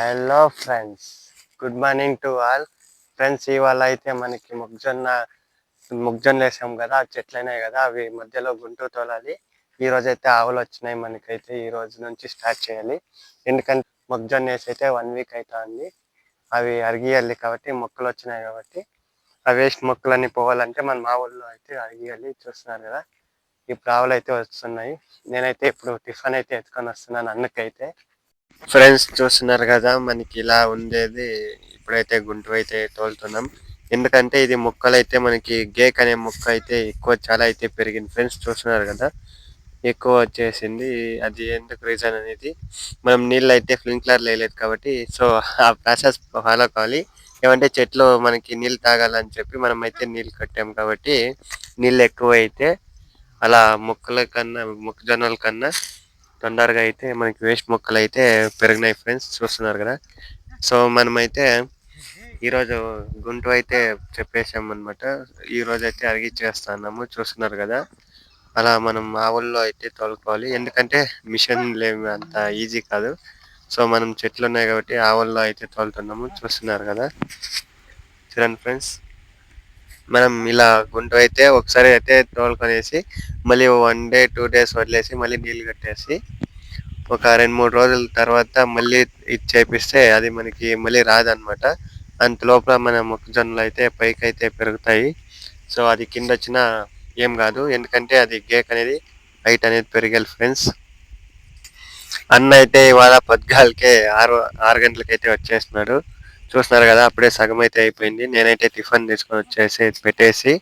Hello friends good morning to all friends ఇవాళ అయితే మనకి మొగ్జొన్న మొక్కజొన్న వేసాం కదా చెట్లైనాయి కదా అవి మధ్యలో గుంటు తోలాలి. ఈ అయితే ఆవులు వచ్చినాయి మనకైతే ఈ రోజు నుంచి స్టార్ట్ చేయాలి. ఎందుకంటే మొగ్జొన్న వేసి అయితే వన్ వీక్ అవుతుంది అవి అరిగియాలి కాబట్టి మొక్కలు వచ్చినాయి కాబట్టి. ఆ వేస్ట్ మొక్కలన్నీ పోవాలంటే మన మా ఊళ్ళో అయితే అరిగియాలి. చూస్తున్నారు కదా ఇప్పుడు ఆవులు అయితే వస్తున్నాయి. నేనైతే ఇప్పుడు టిఫిన్ అయితే ఎత్తుకొని వస్తున్నాను అన్నకైతే. ఫ్రెండ్స్ చూస్తున్నారు కదా మనకి ఇలా ఉండేది. ఇప్పుడైతే గుంటూరు అయితే తోలుతున్నాం. ఎందుకంటే ఇది మొక్కలు అయితే మనకి గేక్ అనే మొక్క అయితే ఎక్కువ చాలా అయితే పెరిగింది. ఫ్రెండ్స్ చూస్తున్నారు కదా ఎక్కువ వచ్చేసింది. అది ఎందుకు రీజన్ అనేది మనం నీళ్ళు అయితే స్ప్రింక్లర్ వేయలేదు కాబట్టి సో ఆ ప్రాసెస్ ఫాలో కావాలి. ఏమంటే చెట్లు మనకి నీళ్ళు తాగాలని చెప్పి మనం అయితే నీళ్ళు కట్టాం కాబట్టి నీళ్ళు ఎక్కువ అయితే అలా మొక్కల కన్నా మొక్కజొన్నల కన్నా తొందరగా అయితే మనకి వేస్ట్ మొక్కలు అయితే పెరిగినాయి ఫ్రెండ్స్ చూస్తున్నారు కదా. సో మనమైతే ఈరోజు గుంటు అయితే చెప్పేసాం అనమాట ఈరోజు రోజు అయితే అరిగిచ్చేస్తున్నాము చూస్తున్నారు కదా. అలా మనం ఆవుల్లో అయితే తోలుకోవాలి. ఎందుకంటే మిషన్ లేవు అంత ఈజీ కాదు. సో మనం చెట్లు ఉన్నాయి కాబట్టి ఆవుల్లో అయితే తోలుతున్నాము చూస్తున్నారు కదా. చూడండి ఫ్రెండ్స్. మనం ఇలా గుంటు అయితే ఒకసారి అయితే తోలుకొనేసి మళ్ళీ వన్ డే టూ డేస్ వదిలేసి మళ్ళీ నీళ్ళు కట్టేసి ఒక రెండు మూడు రోజుల తర్వాత మళ్ళీ ఇది చేపిస్తే అది మనకి మళ్ళీ రాదనమాట. అంత లోపల మన మొక్కజొన్నలు అయితే పైకి అయితే పెరుగుతాయి. సో అది కింద వచ్చిన ఏం కాదు. ఎందుకంటే అది గేక్ అనేది హైట్ అనేది పెరిగాలి ఫ్రెండ్స్. అన్న అయితే ఇవాళ పద్గాలకే ఆరు ఆరు గంటలకైతే వచ్చేస్తున్నాడు. చూస్తున్నారు కదా అప్పుడే సగం అయితే అయిపోయింది. నేనైతే టిఫిన్ తీసుకొని వచ్చేసి పెట్టేసి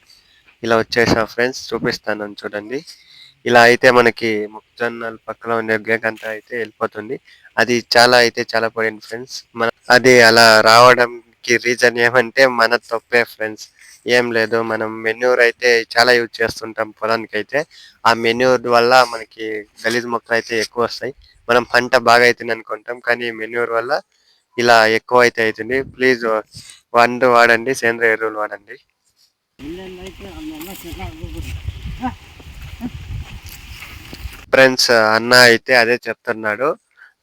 ఇలా వచ్చేసా ఫ్రెండ్స్. చూపిస్తాను చూడండి. ఇలా అయితే మనకి మొక్కజొన్నల పక్కన ఉండే గేక్ అంతా అయితే వెళ్ళిపోతుంది. అది చాలా అయితే చాలా పడింది ఫ్రెండ్స్. మన అది అలా రావడానికి రీజన్ ఏమంటే మన తప్పే ఫ్రెండ్స్. ఏం లేదు మనం మెన్యూర్ అయితే చాలా యూజ్ చేస్తుంటాం పొలానికి అయితే ఆ మెన్యూర్ వల్ల మనకి గలీజ్ మొక్కలు అయితే ఎక్కువ వస్తాయి. మనం పంట బాగా అవుతుంది అనుకుంటాం కానీ మెన్యూర్ వల్ల ఇలా ఎక్కువ అయితే అవుతుంది. ప్లీజ్ వండు వాడండి సేంద్రియ ఎరువులు వాడండి. ఫ్రెండ్స్ అన్న అయితే అదే చెప్తున్నాడు.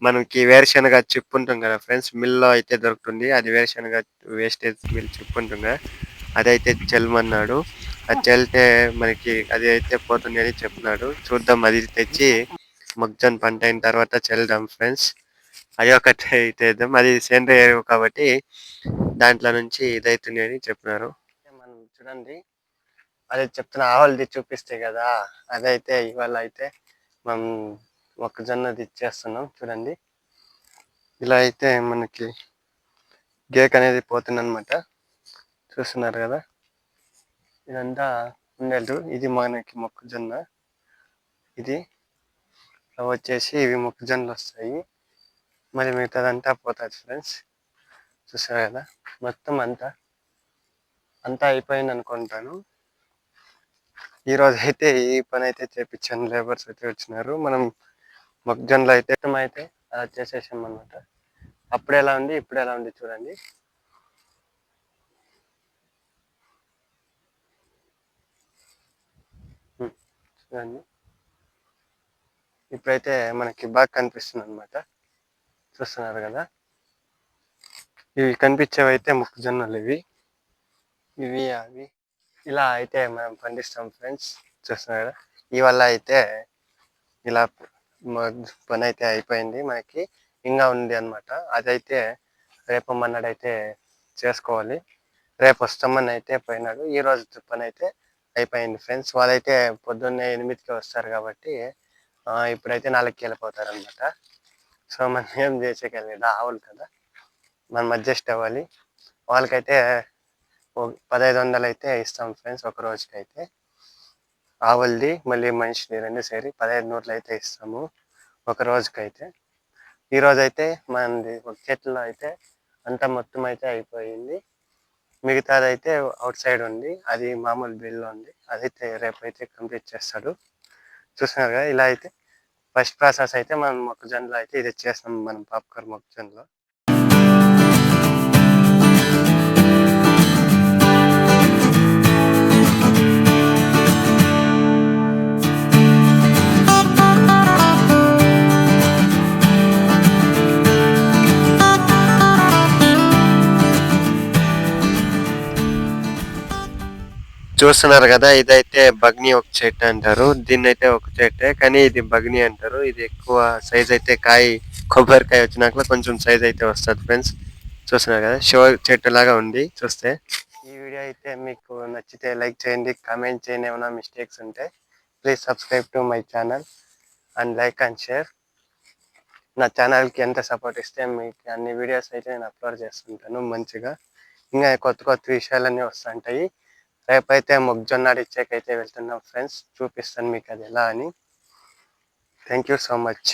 మనకి వేరుశనగ చిప్పు ఉంటుంది కదా ఫ్రెండ్స్ మిల్లో అయితే దొరుకుతుంది. అది వేరుశనగ వేస్టేజ్ మిల్ చిప్పు ఉంటుంది. కదా అదైతే చెల్లమన్నాడు అది చెల్లితే మనకి అది అయితే పోతుంది అని చెప్తున్నాడు. చూద్దాం అది తెచ్చి మొక్కజొన్న పంట అయిన తర్వాత చెల్దాం ఫ్రెండ్స్ అది ఒకటి అయితే అది సేంద్రియ ఎరువు కాబట్టి దాంట్లో నుంచి ఇదైతుంది అని చెప్పినారు. మనం చూడండి అదే చెప్తున్న ఆవులది చూపిస్తే కదా అదైతే ఇవాళ అయితే మనం మొక్కజొన్నది ఇచ్చేస్తున్నాం చూడండి. ఇలా అయితే మనకి గేక్ అనేది పోతుంది అనమాట చూస్తున్నారు కదా? ఇదంతా ఉండేది. ఇది మనకి మొక్కజొన్న. ఇది వచ్చేసి ఇవి మొక్కజొన్నలు వస్తాయి. మరి మిగతాదంతా పోతుంది ఫ్రెండ్స్ చూసారు కదా? మొత్తం అంతా అంతా అయిపోయింది అనుకుంటాను ఈ అయితే ఈ పని అయితే చేపించాను లేబర్స్ అయితే వచ్చినారు. మనం మొక్కజొన్నలు అయితే అయితే అలా చేసేసాం అనమాట అప్పుడు ఎలా ఉంది ఇప్పుడు ఎలా ఉంది చూడండి. చూడండి. ఇప్పుడైతే మనకి బాగా కనిపిస్తుంది అనమాట చూస్తున్నారు కదా. ఇవి కనిపించేవి అయితే మొక్కజొన్నలు ఇవి. ఇవి అవి. ఇలా అయితే మనం పండిస్తాం ఫ్రెండ్స్. చూస్తున్నారు కదా. ఇవల్ల అయితే ఇలా పని అయితే అయిపోయింది మనకి. ఇంకా ఉంది అనమాట అదైతే రేపు మన్నాడైతే చేసుకోవాలి. రేపు వస్తామని అయితే పోయినాడు. ఈ రోజు పని అయితే అయిపోయింది ఫ్రెండ్స్. వాళ్ళైతే పొద్దున్నే ఎనిమిదికి వస్తారు కాబట్టి ఇప్పుడైతే నాలుగుకి వెళ్ళిపోతారు అనమాట సో మనం ఏం చేసేకెళ్ళి ఆవులు కదా. మనం అడ్జస్ట్ అవ్వాలి. వాళ్ళకైతే పదహైదు వందలు అయితే ఇస్తాం ఫ్రెండ్స్ ఒక రోజుకైతే. ఆవులది మళ్ళీ మనిషిది రెండు సేరి పదహైదు నూట్లు అయితే ఇస్తాము ఒక రోజుకైతే. ఈ అయితే మనది ఒక చెట్లో అయితే అంతా మొత్తం అయితే అయిపోయింది. మిగతాది అయితే అవుట్ సైడ్ ఉంది. అది మామూలు బిల్లు ఉంది. అదైతే రేపు అయితే కంప్లీట్ చేస్తాడు. చూస్తున్నారు కదా ఇలా అయితే ఫస్ట్ ప్రాసెస్ అయితే మనం మొక్కజొన్నలో అయితే ఇది చేస్తాం మనం పాప్కార్న్ మొక్కజొన్నలో. చూస్తున్నారు కదా ఇదైతే బగ్ని ఒక చెట్టు అంటారు. దీన్ని అయితే ఒక చెట్టే కానీ ఇది బగ్ని అంటారు. ఇది ఎక్కువ సైజ్ అయితే కాయ కొబ్బరికాయ వచ్చినాక కొంచెం సైజ్ అయితే వస్తుంది ఫ్రెండ్స్ చూస్తున్నారు కదా షో చెట్టు లాగా ఉంది చూస్తే. ఈ వీడియో అయితే మీకు నచ్చితే లైక్ చేయండి కామెంట్ చేయండి ఏమైనా మిస్టేక్స్ ఉంటే please subscribe to my channel and like and share నా ఛానల్కి ఎంత సపోర్ట్ ఇస్తే మీకు అన్ని వీడియోస్ అయితే నేను అప్లోడ్ చేస్తుంటాను మంచిగా. ఇంకా కొత్త కొత్త విషయాలన్నీ వస్తుంటాయి. రేపైతే మొగ్జొన్న ఇచ్చేకైతే వెళ్తున్నాం ఫ్రెండ్స్. చూపిస్తాను మీకు అది ఎలా అని. Thank you so much.